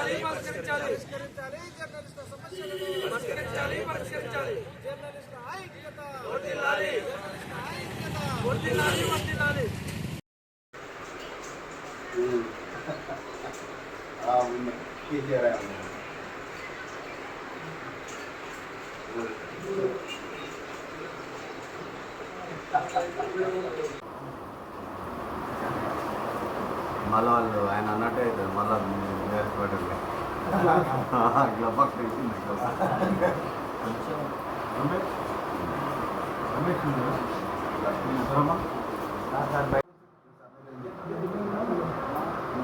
పరిష్కరించాలి పరిష్కరించాలి. పరిష్కరించాలి. జర్నలిస్టుల సమస్యలను పరిష్కరించాలి పరిష్కరించాలి. జర్నలిస్టుల ఐక్యత. వర్ధిల్లాలి జర్నలిస్టుల ఐక్యత. వర్ధిల్లాలి వర్ధిల్లాలి మళ్ళీ వాళ్ళు ఆయన అన్నట్టే అవుతుంది. మళ్ళీ నేర్చుకోవటం ఇట్లా పక్కన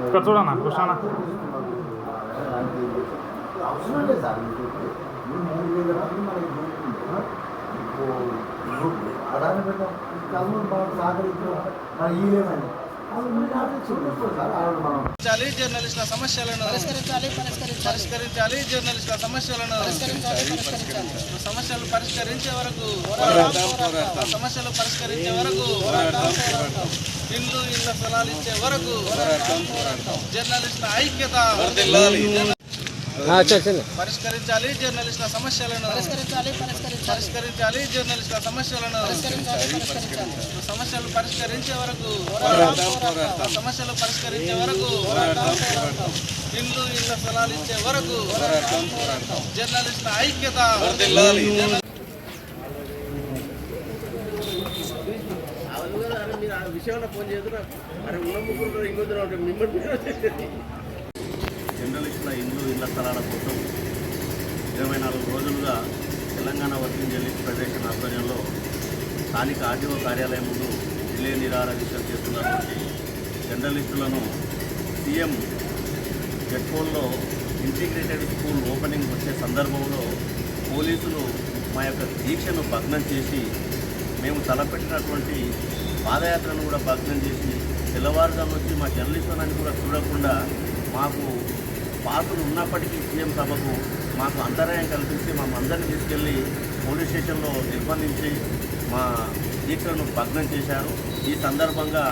ఇక్కడ చూడన్నా కృష్ణ అవసరం లేదు సార్ మీకు మీరు మూడు వేల మంది మనకి అడాన్ని పెట్టాం కళ్ళు మనం సహకరించాం మనం ఇయ్యలేమని అసలు పరిష్కరించాలి జర్నలిస్టుల సమస్యలను పరిష్కరించాలి పరిష్కరించాలి. జర్నలిస్టుల సమస్యలను సమస్యలు పరిష్కరించే వరకు సమస్యలు పరిష్కరించే వరకు ఇల్లు ఇళ్ళ స్థలాలు ఇచ్చే వరకు జర్నలిస్టుల ఐక్యత పరిష్కరించాలి జర్నలిస్టుల సమస్యలను పరిష్కరించాలి జర్నలిస్టుల సమస్యలను సమస్యలు పరిష్కరించే వరకు సమస్యలు పరిష్కరించే వరకు ఇల్లు ఇళ్ళ స్థలాలు ఇచ్చే వరకు జర్నలిస్టుల ఐక్యత. జర్నలిస్టుల ఇండ్లు ఇళ్ళ స్థలాల కోసం ఇరవై నాలుగు రోజులుగా తెలంగాణ వర్కింగ్ జర్నలిస్ట్ ఫెడరేషన్ ఆధ్వర్యంలో స్థానిక ఆర్టీఓ కార్యాలయం ముందు రిలే నిరాహార దీక్షలు చేస్తున్నటువంటి జర్నలిస్టులను సీఎం జెట్పోల్లో ఇంటిగ్రేటెడ్ స్కూల్ ఓపెనింగ్ వచ్చే సందర్భంలో పోలీసులు మా యొక్క దీక్షను భగ్నం చేసి మేము తలపెట్టినటువంటి పాదయాత్రను కూడా భగ్నం చేసి తెల్లవారుజాము వచ్చి మా జర్నలిస్టులని కూడా చూడకుండా మాకు పాసులు ఉన్నప్పటికీ సీఎం సభకు మాకు అంతరాయం కల్పించి మా అందరిని తీసుకెళ్ళి పోలీస్ స్టేషన్లో నిర్బంధించి మా దీక్షను భగ్నం చేశారు. ఈ సందర్భంగా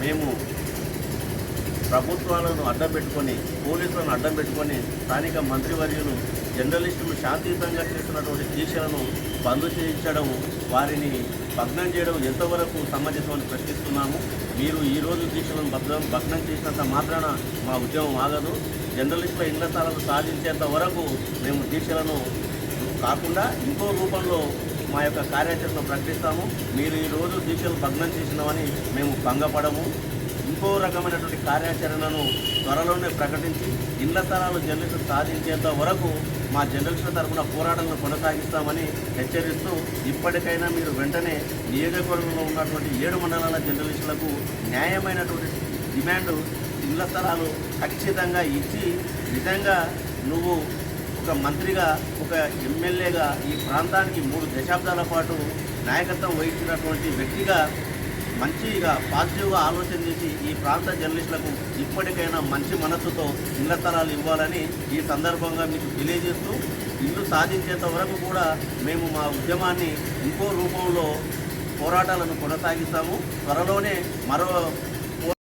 మేము ప్రభుత్వాలను అడ్డం పెట్టుకొని పోలీసులను అడ్డం పెట్టుకొని స్థానిక మంత్రివర్యులు జర్నలిస్టులు శాంతియుతంగా చేస్తున్నటువంటి దీక్షలను బంద్ చేయించడం వారిని భగ్నం చేయడం ఎంతవరకు సమంజసమని ప్రశ్నిస్తున్నాము. మీరు ఈ రోజు దీక్షలను భగ్నం భగ్నం చేసినంత మాత్రాన మా ఉద్యమం ఆగదు. జర్నలిస్టుల ఇళ్ళ స్థలాలు సాధించేంత వరకు మేము దీక్షలను కాకుండా ఇంకో రూపంలో మా యొక్క కార్యాచరణ ప్రకటిస్తాము. మీరు ఈరోజు దీక్షలు భగ్నం చేసినామని మేము భంగపడము. ఇంకో రకమైనటువంటి కార్యాచరణను త్వరలోనే ప్రకటించి ఇళ్ళ స్థలాలు జర్నలిస్టు సాధించేంత వరకు మా జర్నలిస్టుల తరఫున పోరాటాలను కొనసాగిస్తామని హెచ్చరిస్తూ ఇప్పటికైనా మీరు వెంటనే నియోజకవర్గంలో ఉన్నటువంటి ఏడు మండలాల జర్నలిస్టులకు న్యాయమైనటువంటి డిమాండ్ ఇళ్ళ స్థలాలు ఖచ్చితంగా ఇచ్చి నిజంగా నువ్వు ఒక మంత్రిగా ఒక ఎమ్మెల్యేగా ఈ ప్రాంతానికి మూడు దశాబ్దాల పాటు నాయకత్వం వహించినటువంటి వ్యక్తిగా మంచిగా పాజిటివ్గా ఆలోచన చేసి ఈ ప్రాంత జర్నలిస్టులకు ఇప్పటికైనా మంచి మనస్సుతో ఇళ్ళ స్థలాలు ఇవ్వాలని ఈ సందర్భంగా మీకు తెలియజేస్తూ ఇల్లు సాధించేంత వరకు కూడా మేము మా ఉద్యమాన్ని ఇంకో రూపంలో పోరాటాలను కొనసాగిస్తాము. త్వరలోనే మరో